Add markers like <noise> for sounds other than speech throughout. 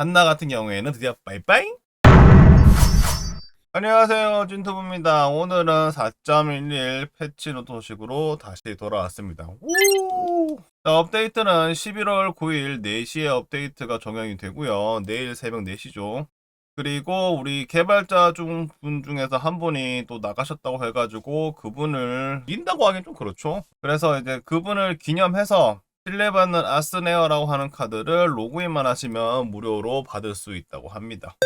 한나 같은 경우에는 드디어 빠이빠이 안녕하세요 진투부입니다. 오늘은 4.11 패치 노트 소식으로 다시 돌아왔습니다. 우! 자, 업데이트는 11월 9일 4시에 업데이트가 적용이 되고요. 내일 새벽 4시죠. 그리고 우리 개발자 중 분 중에서 한 분이 또 나가셨다고 해가지고 그분을 인다고 하긴 좀 그렇죠. 그래서 이제 그분을 기념해서 신뢰받는 아스네어라고 하는 카드를 로그인만 하시면 무료로 받을 수 있다고 합니다.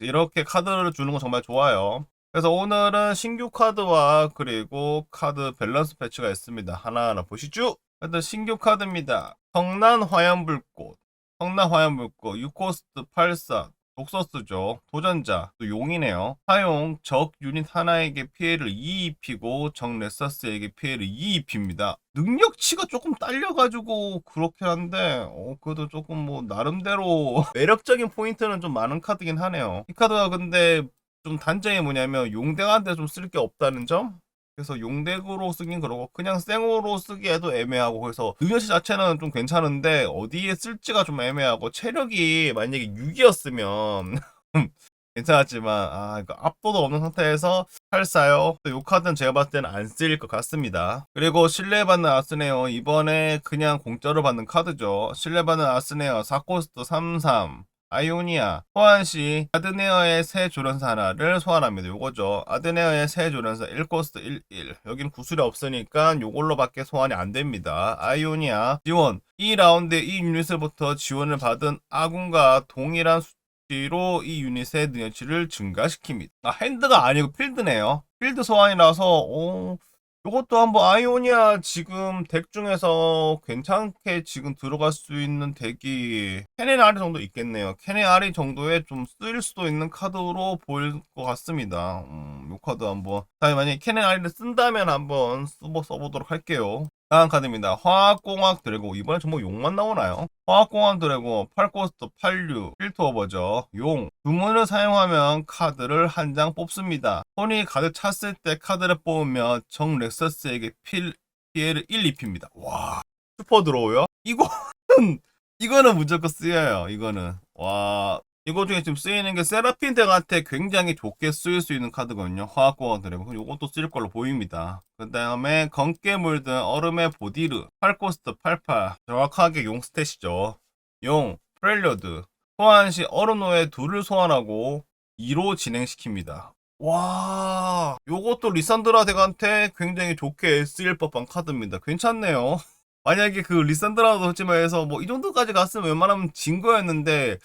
이렇게 카드를 주는 건 정말 좋아요. 그래서 오늘은 신규 카드와 그리고 카드 밸런스 패치가 있습니다. 하나하나 보시죠. 일단 신규 카드입니다. 성난 화염불꽃, 성난 화염불꽃, 6코스트 84, 독서스죠. 도전자, 또 용이네요. 사용 적 유닛 하나에게 피해를 2 입히고 적 레서스에게 피해를 2 입힙니다. 능력치가 조금 딸려가지고 그렇긴 한데, 어, 그래도 조금 뭐, 나름대로 <laughs> 매력적인 포인트는 좀 많은 카드긴 하네요. 이 카드가 근데 좀 단점이 뭐냐면 용대한테 좀 쓸 게 없다는 점? 그래서 용덱으로 쓰긴 그러고 그냥 생으로 쓰기에도 애매하고 그래서 능력치 자체는 좀 괜찮은데 어디에 쓸지가 좀 애매하고 체력이 만약에 6이었으면 <laughs> 괜찮았지만 아 이거 압도도 없는 상태에서 팔사요. 이 카드는 제가 봤을 때는 안 쓰일 것 같습니다. 그리고 신뢰받는 아스네어 이번에 그냥 공짜로 받는 카드죠. 신뢰받는 아스네어 4코스트 33 아이오니아 소환시 아드네어의 새 조련사 하나를 소환합니다. 요거죠. 아드네어의 새 조련사 1코스트 11 여기는 구슬이 없으니까 요걸로밖에 소환이 안 됩니다. 아이오니아 지원 이 라운드에 이 유닛을부터 지원을 받은 아군과 동일한 수치로 이 유닛의 능력치를 증가시킵니다. 아 핸드가 아니고 필드네요. 필드 소환이라서 오, 이것도 한번 아이오니아 지금 덱 중에서 괜찮게 지금 들어갈 수 있는 덱이 케넨 아리 정도 있겠네요. 케넨 아리 정도에 좀 쓰일 수도 있는 카드로 보일 것 같습니다. 음, 이 카드 한번. 자, 만약에 케넨 아리를 쓴다면 한번 써보, 써보도록 할게요. 다음 카드입니다. 화학공학 드래곤. 이번에 전부 용만 나오나요? 화학공학 드래곤 8코스트 86 필터 오버죠. 용. 주문을 사용하면 카드를 한 장 뽑습니다. 손이 가득 찼을 때 카드를 뽑으면 정 렉서스에게 필, 피해를 1 입힙니다. 와. 슈퍼 드로우요? 이거는, 이거는 무조건 쓰여요. 이거는. 와. 이거 중에 지금 쓰이는 게 세라핀 덱한테 굉장히 좋게 쓰일 수 있는 카드거든요. 화학공학 드래곤. 요것도 쓰일 걸로 보입니다. 그 다음에 검게 물든 얼음의 보디르 8코스트 88 정확하게 용 스탯이죠. 용, 프렐리어드 소환 시 얼음노예 둘을 소환하고 2로 진행시킵니다. 와, 요것도 리산드라 덱한테 굉장히 좋게 쓰일 법한 카드입니다. 괜찮네요. <laughs> 만약에 그 리산드라도 솔직해서 뭐 이 정도까지 갔으면 웬만하면 진 거였는데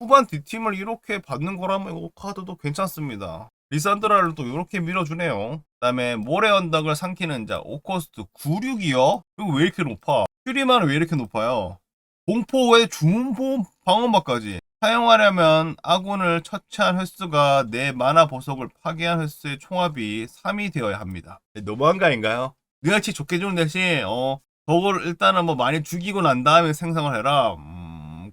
후반 뒷팀을 이렇게 받는 거라면 이 카드도 괜찮습니다. 리산드라를 또 이렇게 밀어주네요. 그 다음에 모래 언덕을 삼키는 자 5코스트 96이요? 이거 왜 이렇게 높아? 퓨리만 왜 이렇게 높아요? 공포의 주문보험 방어막까지 사용하려면 아군을 처치한 횟수가 내 만화 보석을 파괴한 횟수의 총합이 3이 되어야 합니다. 너무한 거 아닌가요? 능력치 좋게 주는 대신 어 저걸 일단은 뭐 많이 죽이고 난 다음에 생성을 해라.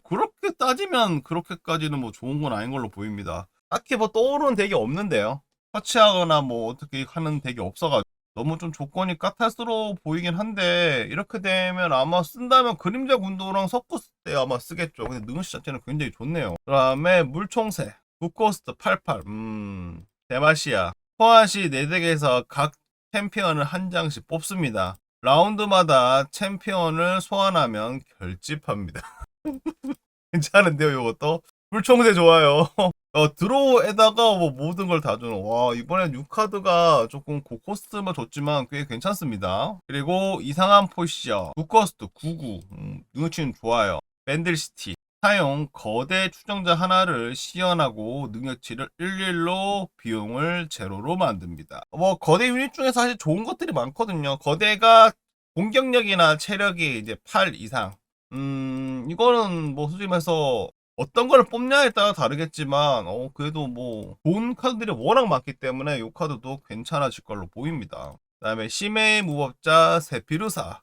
음, 그렇게 따지면 그렇게까지는 뭐 좋은 건 아닌 걸로 보입니다. 딱히 뭐 떠오르는 덱이 없는데요. 터치하거나 뭐 어떻게 하는 덱이 없어가지고 너무 좀 조건이 까탈스러워 보이긴 한데 이렇게 되면 아마 쓴다면 그림자 군도랑 섞었을 때 아마 쓰겠죠. 근데 능력치 자체는 굉장히 좋네요. 그 다음에 물총새 9코스트 88 음 대마시아 소환시 4덱에서 각 챔피언을 한 장씩 뽑습니다. 라운드마다 챔피언을 소환하면 결집합니다. <laughs> <laughs> 괜찮은데요, 이것도? 물총새 좋아요. <laughs> 어, 드로우에다가 뭐 모든 걸 다 주는. 와, 이번엔 6카드가 조금 고코스트만 줬지만 꽤 괜찮습니다. 그리고 이상한 포시어. 9코스트 99. 음, 능력치는 좋아요. 밴들시티. 사용 거대 추정자 하나를 시연하고 능력치를 11로 비용을 제로로 만듭니다. 뭐 거대 유닛 중에 사실 좋은 것들이 많거든요. 거대가 공격력이나 체력이 이제 8 이상. 음, 이거는 뭐 솔직히 말해서 어떤 걸 뽑냐에 따라 다르겠지만, 어, 그래도 뭐, 좋은 카드들이 워낙 많기 때문에 이 카드도 괜찮아질 걸로 보입니다. 그 다음에 심해의 무법자 세피르사.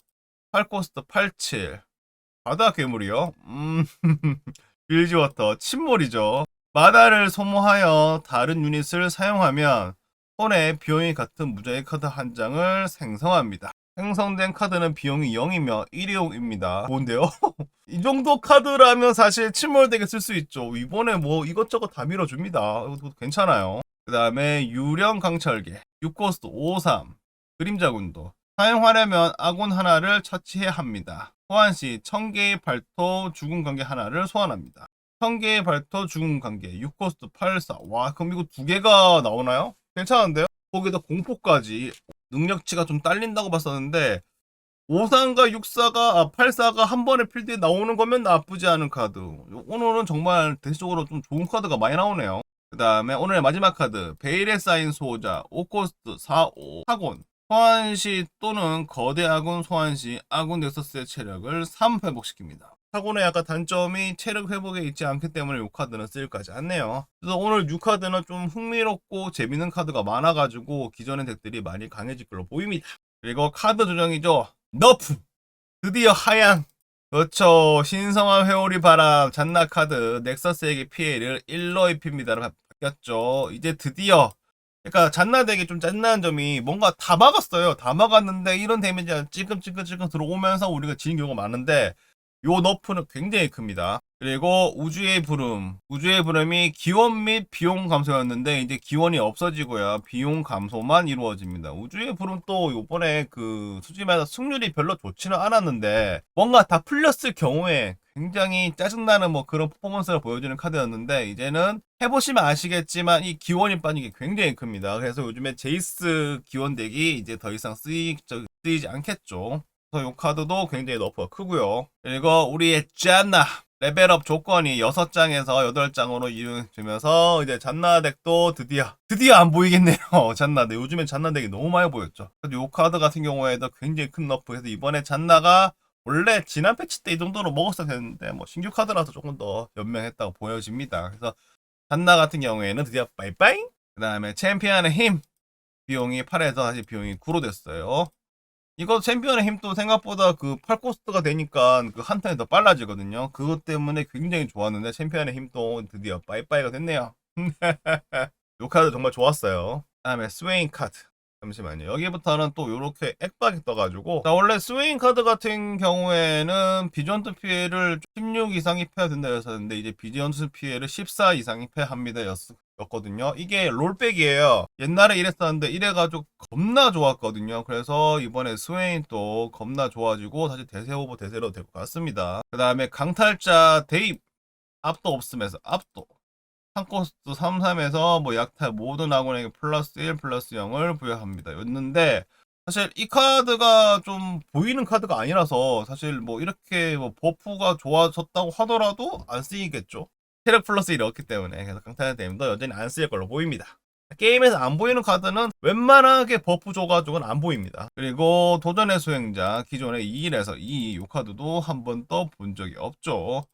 8코스트 87. 바다 괴물이요? 음, <laughs> 빌지워터. 침몰이죠. 마다를 소모하여 다른 유닛을 사용하면 손에 비용이 같은 무작위 카드 한 장을 생성합니다. 생성된 카드는 비용이 0이며 일회용입니다. 뭔데요? <laughs> 이 정도 카드라면 사실 침몰되게 쓸 수 있죠. 이번에 뭐 이것저것 다 밀어줍니다. 이것도 괜찮아요. 그 다음에 유령 강철계, 6코스트 53, 그림자군도. 사용하려면 아군 하나를 처치해야 합니다. 소환 시 1000개의 발토 죽은 관계 하나를 소환합니다. 1000개의 발토 죽은 관계 6코스트 84. 와, 그럼 이거 두 개가 나오나요? 괜찮은데요? 거기다 공포까지 능력치가 좀 딸린다고 봤었는데 53과 64가 아, 84가 한 번에 필드에 나오는 거면 나쁘지 않은 카드. 오늘은 정말 대체적으로 좀 좋은 카드가 많이 나오네요. 그 다음에 오늘의 마지막 카드 베일에 쌓인 소호자 5코스트 45 사곤 소환시 또는 거대 아군 소환시 아군 넥서스의 체력을 3 회복시킵니다. 사곤의 약간 단점이 체력 회복에 있지 않기 때문에 이 카드는 쓰일까지 않네요. 그래서 오늘 6카드는 좀 흥미롭고 재밌는 카드가 많아가지고 기존의 덱들이 많이 강해질 걸로 보입니다. 그리고 카드 조정이죠. 너프! 드디어 하향! 그렇죠. 신성한 회오리 바람, 잔나 카드, 넥서스에게 피해를 1로 입힙니다로 바뀌었죠. 이제 드디어 그러니까 잔나덱이 좀 짠나는 점이 뭔가 다 막았어요. 다 막았는데 이런 데미지가 찔끔찔끔찔끔 들어오면서 우리가 지는 경우가 많은데 요 너프는 굉장히 큽니다. 그리고 우주의 부름. 우주의 부름이 기원 및 비용 감소였는데 이제 기원이 없어지고요. 비용 감소만 이루어집니다. 우주의 부름 또 요번에 그 수집에서 승률이 별로 좋지는 않았는데 뭔가 다 풀렸을 경우에 굉장히 짜증나는 뭐 그런 퍼포먼스를 보여주는 카드였는데 이제는 해보시면 아시겠지만 이 기원이 빠진 게 굉장히 큽니다. 그래서 요즘에 제이스 기원 덱이 이제 더 이상 쓰이, 저- 쓰이지 않겠죠. 이 카드도 굉장히 너프가 크고요. 그리고 우리의 짠나 레벨업 조건이 6장에서 8장으로 이루어지면서 이제 잔나 덱도 드디어 드디어 안 보이겠네요. <laughs> 잔나 덱. 요즘엔 잔나 덱이 너무 많이 보였죠. 이 카드 같은 경우에도 굉장히 큰 너프에서 이번에 잔나가 원래 지난 패치 때 이 정도로 먹었어야 되는데 뭐 신규 카드라서 조금 더 연명했다고 보여집니다. 그래서 잔나 같은 경우에는 드디어 빠이빠이. 그 다음에 챔피언의 힘 비용이 8에서 다시 비용이 9로 됐어요. 이거 챔피언의 힘도 생각보다 그 8코스트가 되니까 그 한 턴이 더 빨라지거든요. 그것 때문에 굉장히 좋았는데 챔피언의 힘도 드디어 빠이빠이가 됐네요. <laughs> 요 카드 정말 좋았어요. 다음에 스웨인 카드. 잠시만요. 여기부터는 또 이렇게 액박이 떠가지고 자 원래 스웨인 카드 같은 경우에는 비전투 피해를 16 이상 입혀야 된다 였었는데 이제 비전투 피해를 14 이상 입혀합니다 였거든요. 이게 롤백이에요. 옛날에 이랬었는데 이래가지고 겁나 좋았거든요. 그래서 이번에 스웨인 또 겁나 좋아지고 다시 대세 오버 대세로 될 것 같습니다. 그 다음에 강탈자 대입 압도 없으면서 압도 한코스트 3, 3에서 뭐 약탈 모든 아군에게 플러스 1 플러스 0을 부여합니다. 였는데 사실 이 카드가 좀 보이는 카드가 아니라서 사실 뭐 이렇게 뭐 버프가 좋아졌다고 하더라도 안 쓰이겠죠. 체력 플러스 1이 없기 때문에 그래서 강타의 데임도 여전히 안 쓰일 걸로 보입니다. 게임에서 안 보이는 카드는 웬만하게 버프 줘가지고는 안 보입니다. 그리고 도전의 수행자 기존의 2일에서 2, 요 카드도 한 번도 본 적이 없죠.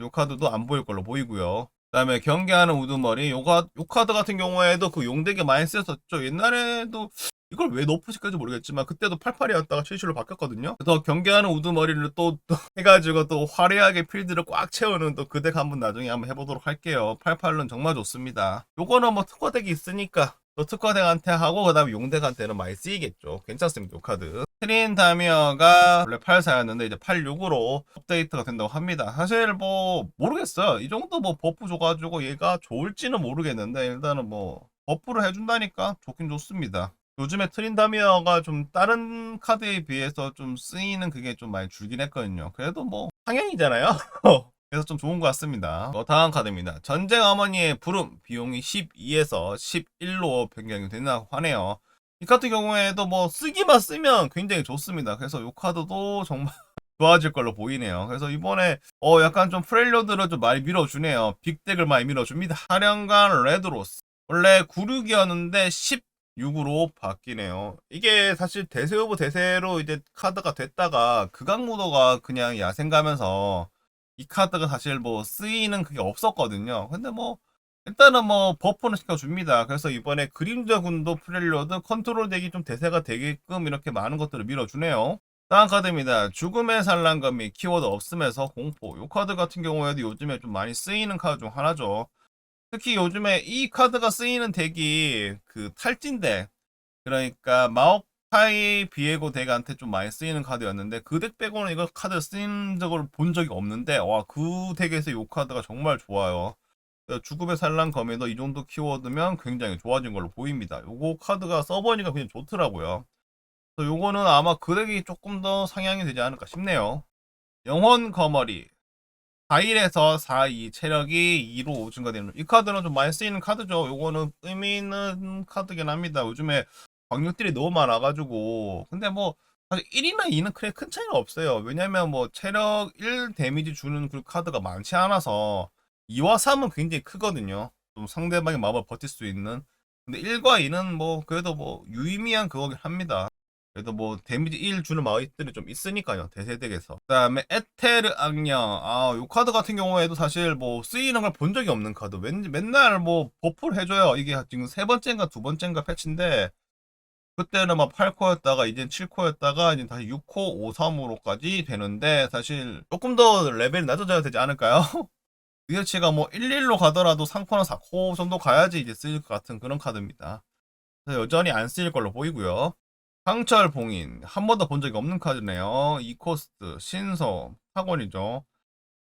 요 카드도 안 보일 걸로 보이고요. 그다음에 경계하는 우두머리 요가 요 카드 같은 경우에도 그 용되게 많이 쓰였었죠. 옛날에도 이걸 왜 높으실까지 모르겠지만 그때도 88이었다가 77로 바뀌었거든요. 그래서 경계하는 우두머리를 또, 또 <laughs> 해가지고 또 화려하게 필드를 꽉 채우는 또 그 덱 한번 나중에 한번 해보도록 할게요. 88은 정말 좋습니다. 요거는 뭐 특화덱이 있으니까 또 특화덱한테 하고 그다음에 용덱한테는 많이 쓰이겠죠. 괜찮습니다. 요 카드. 트린 다미어가 원래 84였는데 이제 86으로 업데이트가 된다고 합니다. 사실 뭐 모르겠어요. 이 정도 뭐 버프 줘가지고 얘가 좋을지는 모르겠는데 일단은 뭐 버프를 해준다니까 좋긴 좋습니다. 요즘에 트린다미어가 좀 다른 카드에 비해서 좀 쓰이는 그게 좀 많이 줄긴 했거든요. 그래도 뭐 상향이잖아요. <laughs> 그래서 좀 좋은 것 같습니다. 어, 다음 카드입니다. 전쟁 어머니의 부름 비용이 12에서 11로 변경이 된다고 하네요. 이 카드 경우에도 뭐 쓰기만 쓰면 굉장히 좋습니다. 그래서 이 카드도 정말 <laughs> 좋아질 걸로 보이네요. 그래서 이번에 어 약간 좀 프렐료드를 좀 많이 밀어주네요. 빅덱을 많이 밀어줍니다. 사령관 레드로스 원래 96이었는데 16으로 바뀌네요. 이게 사실 대세 오브 대세로 이제 카드가 됐다가 극악무도가 그냥 야생 가면서 이 카드가 사실 뭐 쓰이는 그게 없었거든요. 근데 뭐 일단은 뭐 버프는 시켜줍니다. 그래서 이번에 그림자 군도 프렐로드 컨트롤 덱이 좀 대세가 되게끔 이렇게 많은 것들을 밀어주네요. 다음 카드입니다. 죽음의 산란검이 키워드 없음에서 공포. 이 카드 같은 경우에도 요즘에 좀 많이 쓰이는 카드 중 하나죠. 특히 요즘에 이 카드가 쓰이는 덱이 그 탈진 덱. 그러니까 스카이 비에고 덱한테 좀 많이 쓰이는 카드였는데 그 덱 빼고는 이거 카드 쓰인 적을 본 적이 없는데 와 그 덱에서 이 카드가 정말 좋아요. 죽음의 산란 검에도 이 정도 키워드면 굉장히 좋아진 걸로 보입니다. 요거 카드가 써보니까 그냥 좋더라고요. 그래서 요거는 아마 그 덱이 조금 더 상향이 되지 않을까 싶네요. 영혼 거머리 4일에서 4, 2 체력이 2로 증가되는 이 카드는 좀 많이 쓰이는 카드죠. 요거는 의미 있는 카드긴 합니다. 요즘에 광역들이 너무 많아가지고 근데 뭐 사실 1이나 2는 그래 큰 차이는 없어요. 왜냐면 뭐 체력 1 데미지 주는 그 카드가 많지 않아서 2와 3은 굉장히 크거든요. 좀 상대방의 마음을 버틸 수 있는. 근데 1과 2는 뭐 그래도 뭐 유의미한 그거긴 합니다. 그래도 뭐 데미지 1 주는 마이들이 좀 있으니까요. 대세덱에서. 그다음에 에테르 악령. 아, 요 카드 같은 경우에도 사실 뭐 쓰이는 걸 본 적이 없는 카드. 왠지 맨날 뭐 버프를 해 줘요. 이게 지금 세 번째인가 두 번째인가 패치인데 그때는 막 8코였다가 이젠 7코였다가 이제 다시 6코 53으로까지 되는데 사실 조금 더 레벨이 낮아져야 되지 않을까요? <laughs> 리어치가 뭐 11로 가더라도 3코나 4코 정도 가야지 이제 쓰일 것 같은 그런 카드입니다. 여전히 안 쓰일 걸로 보이고요. 강철 봉인 한 번도 본 적이 없는 카드네요. 이코스트 신소 타곤이죠.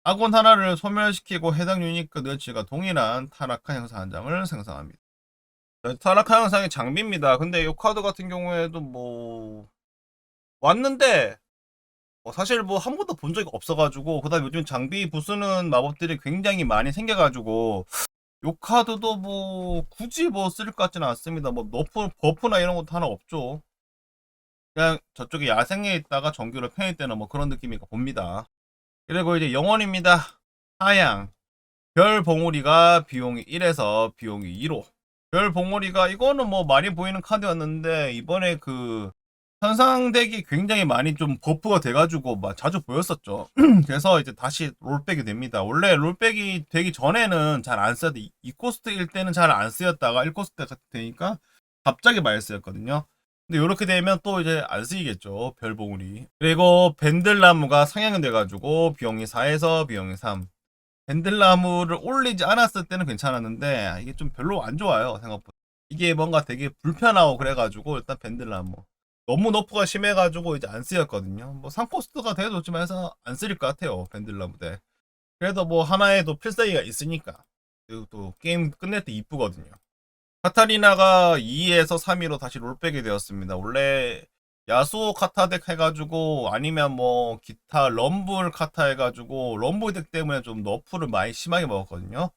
아곤 하나를 소멸시키고 해당 유닛과 너치가 동일한 타락한 형사 한 장을 생성합니다. 네, 타락한 형상의 장비입니다. 근데 이 카드 같은 경우에도 뭐 왔는데 뭐 사실 뭐 한 번도 본 적이 없어가지고 그다음 요즘 장비 부수는 마법들이 굉장히 많이 생겨가지고 요 카드도 뭐 굳이 뭐 쓸 것 같지는 않습니다. 뭐 너프 버프나 이런 것도 하나 없죠. 그냥 저쪽에 야생에 있다가 정규로 편입 때는 뭐 그런 느낌이니까 봅니다. 그리고 이제 영원입니다. 하양 별 봉우리가 비용이 1에서 비용이 2로 별 봉우리가 이거는 뭐 많이 보이는 카드였는데 이번에 그 현상덱이 굉장히 많이 좀 버프가 돼가지고 막 자주 보였었죠. <clears throat> 그래서 이제 다시 롤백이 됩니다. 원래 롤백이 되기 전에는 잘 안 쓰였는데 2코스트일 때는 잘 안 쓰였다가 1코스트 같은 되니까 갑자기 많이 쓰였거든요. 근데 이렇게 되면 또 이제 안 쓰이겠죠. 별봉우리. 그리고 벤들나무가 상향이 돼가지고 비용이 4에서 비용이 3. 밴들나무를 올리지 않았을 때는 괜찮았는데 이게 좀 별로 안 좋아요 생각보다 이게 뭔가 되게 불편하고 그래가지고 일단 밴들나무 너무 너프가 심해가지고 이제 안 쓰였거든요. 뭐 상코스트가 돼도 좋지만 해서 안 쓰일 것 같아요 밴들나무 대 그래도 뭐 하나에 도 필살기가 있으니까. 그리고 또 게임 끝낼 때 이쁘거든요. 카타리나가 2에서 3위로 다시 롤백이 되었습니다. 원래 야수오 카타 덱 해가지고 아니면 뭐 기타 럼블 카타 해가지고 럼블 덱 때문에 좀 너프를 많이 심하게 먹었거든요.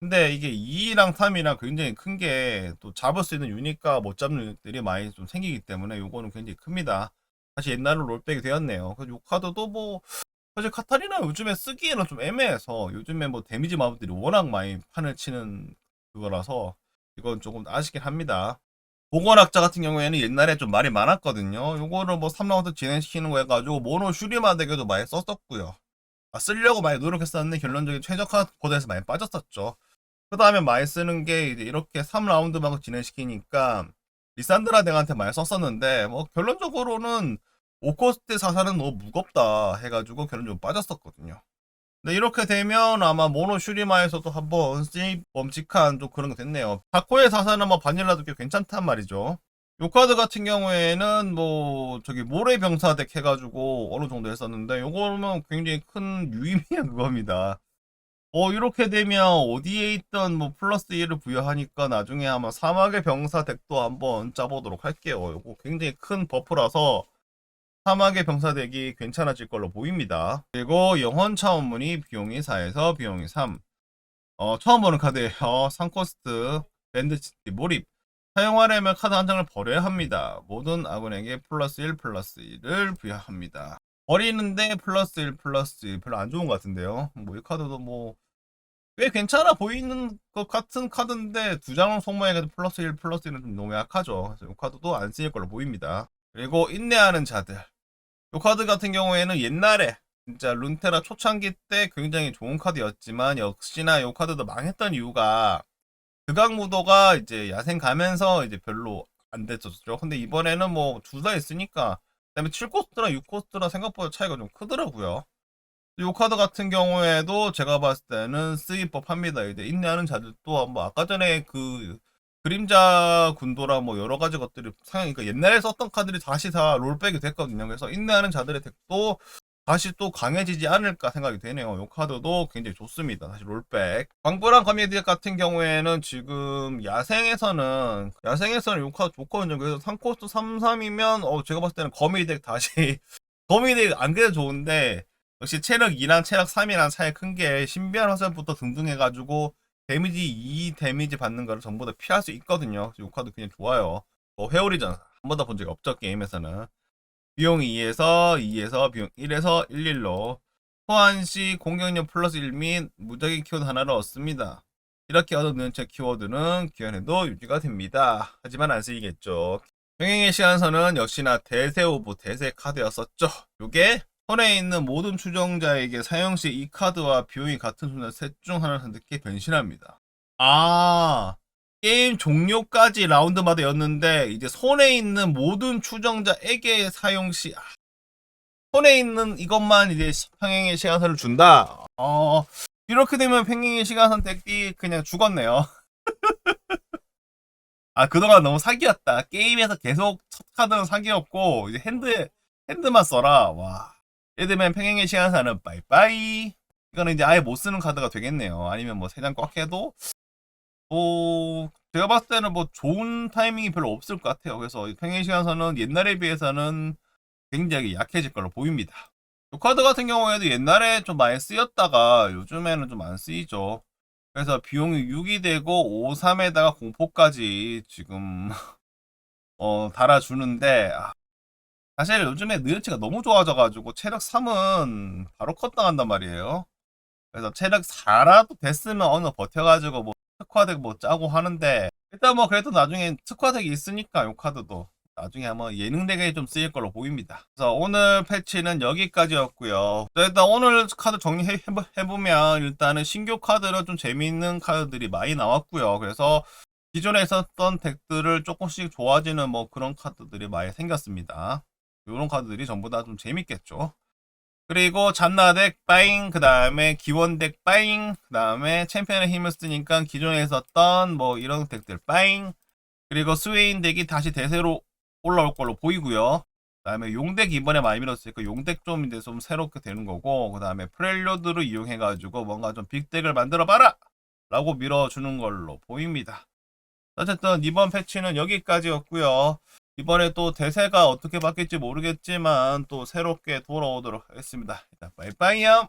근데 이게 2랑 3이랑 굉장히 큰 게 또 잡을 수 있는 유닛과 못 잡는 유닛들이 많이 좀 생기기 때문에 요거는 굉장히 큽니다. 다시 옛날로 롤백이 되었네요. 그래서 요 카드도 뭐 사실 카타리나 요즘에 쓰기에는 좀 애매해서 요즘에 뭐 데미지 마법들이 워낙 많이 판을 치는 그거라서 이건 조금 아쉽긴 합니다. 보건학자 같은 경우에는 옛날에 좀 말이 많았거든요. 요거를 뭐 3라운드 진행시키는 거 해가지고 모노 슈리마덱에도 많이 썼었고요. 아, 쓰려고 많이 노력했었는데 결론적인 최적화 코드에서 많이 빠졌었죠. 그 다음에 많이 쓰는 게 이제 이렇게 3라운드만 진행시키니까 리산드라 덱한테 많이 썼었는데 뭐 결론적으로는 오코스트 사사는 너무 무겁다 해가지고 결론적으로 빠졌었거든요. 네, 이렇게 되면 아마 모노 슈리마에서도 한번 범칙한 좀 그런 거 됐네요. 다코의 사사는 뭐 바닐라도 꽤 괜찮단 말이죠. 요 카드 같은 경우에는 뭐 저기 모래 병사덱 해가지고 어느 정도 했었는데 요거는 굉장히 큰 유의미한 <laughs> 그겁니다. 어 이렇게 되면 어디에 있던 뭐 플러스 1을 부여하니까 나중에 아마 사막의 병사 덱도 한번 짜보도록 할게요. 요거 굉장히 큰 버프라서 사막의 병사 덱이 괜찮아질 걸로 보입니다. 그리고 영혼 차원문이 비용이 4에서 비용이 3. 어, 처음 보는 카드예요. <laughs> 3코스트 밴드치티 몰입. 사용하려면 카드 한 장을 버려야 합니다. 모든 아군에게 플러스 1 플러스 1을 부여합니다. 버리는데 플러스 1 플러스 1 별로 안 좋은 것 같은데요. 뭐 이 카드도 뭐 꽤 괜찮아 보이는 것 같은 카드인데 두 장을 소모해도 플러스 1 플러스 1은 좀 너무 약하죠. 이 카드도 안 쓰일 걸로 보입니다. 그리고 인내하는 자들. 이 카드 같은 경우에는 옛날에 진짜 룬테라 초창기 때 굉장히 좋은 카드였지만 역시나 이 카드도 망했던 이유가 극악무도가 이제 야생 가면서 이제 별로 안 됐었죠. 근데 이번에는 뭐 주사 있으니까 그다음에 7코스트랑 6코스트랑 생각보다 차이가 좀 크더라고요. 이 카드 같은 경우에도 제가 봤을 때는 쓰이법 합니다. 이제 인내하는 자들도 뭐 아까 전에 그 그림자 군도랑 뭐 여러 가지 것들이 상향, 그러니까 옛날에 썼던 카드들이 다시 다 롤백이 됐거든요. 그래서 인내하는 자들의 덱도 다시 또 강해지지 않을까 생각이 되네요. 이 카드도 굉장히 좋습니다. 다시 롤백. 광부랑 거미디 같은 경우에는 지금 야생에서는 야생에서는 이 카드 좋거든요. 그래서 3코스트 33이면 어 제가 봤을 때는 거미덱 다시 <laughs> 거미덱 안 그래도 좋은데 역시 체력 2랑 체력 3이랑 차이 큰 게 신비한 화살부터 등등 해가지고 데미지 2 데미지 받는 거를 전부 다 피할 수 있거든요. 이 카드 그냥 좋아요. 뭐 회오리전 한 번도 본 적이 없죠 게임에서는. 비용 2에서 2에서 비용 1에서 11로 소환시 공격력 플러스 1 및 무적인 키워드 하나를 얻습니다. 이렇게 얻어는 제 키워드는 기한에도 유지가 됩니다. 하지만 안 쓰이겠죠. 병행의 시간선은 역시나 대세 오브 대세 카드였었죠. 요게 손에 있는 모든 추종자에게 사용 시 이 카드와 비용이 같은 순간 셋 중 하나를 선택해 변신합니다. 아, 게임 종료까지 라운드마다 였는데 이제 손에 있는 모든 추정자에게 사용 시 아, 손에 있는 이것만 이제 평행의 시간선을 준다. 어, 이렇게 되면 평행의 시간선 덱이 그냥 죽었네요. <laughs> 아, 그동안 너무 사기였다. 게임에서 계속 첫 카드는 사기였고, 이제 핸드, 핸드만 써라. 와. 들면 평행의 시간선은 빠이빠이. 이거는 이제 아예 못 쓰는 카드가 되겠네요. 아니면 뭐 세 장 꽉 해도, 뭐, 제가 봤을 때는 뭐 좋은 타이밍이 별로 없을 것 같아요. 그래서 평행 시간선은 옛날에 비해서는 굉장히 약해질 걸로 보입니다. 이 카드 같은 경우에도 옛날에 좀 많이 쓰였다가 요즘에는 좀 안 쓰이죠. 그래서 비용이 6이 되고 5, 3에다가 공포까지 지금 <laughs> 어, 달아주는데 아, 사실 요즘에 느려치가 너무 좋아져가지고 체력 3은 바로 컷 당한단 말이에요. 그래서 체력 4라도 됐으면 어느 버텨가지고 뭐 특화덱 뭐 짜고 하는데 일단 뭐 그래도 나중에 특화덱이 있으니까 요 카드도 나중에 아마 예능덱에 좀 쓰일 걸로 보입니다. 그래서 오늘 패치는 여기까지였고요. 자, 일단 오늘 카드 정리해보면 일단은 신규 카드는 좀 재미있는 카드들이 많이 나왔고요. 그래서 기존에 있었던 덱들을 조금씩 좋아지는 뭐 그런 카드들이 많이 생겼습니다. 이런 카드들이 전부 다 좀 재밌겠죠. 그리고 잔나덱 빠잉 그 다음에 기원덱 빠잉 그 다음에 챔피언의 힘을 쓰니까 기존에 있었던 뭐 이런 덱들 빠잉 그리고 스웨인 덱이 다시 대세로 올라올 걸로 보이고요. 그 다음에 용덱 이번에 많이 밀었으니까 용덱 좀 이제 좀 새롭게 되는 거고 그 다음에 프렐료드를 이용해가지고 뭔가 좀 빅덱을 만들어 봐라 라고 밀어주는 걸로 보입니다. 어쨌든 이번 패치는 여기까지였고요. 이번에 또 대세가 어떻게 바뀔지 모르겠지만 또 새롭게 돌아오도록 하겠습니다. 일단 빠이빠이요.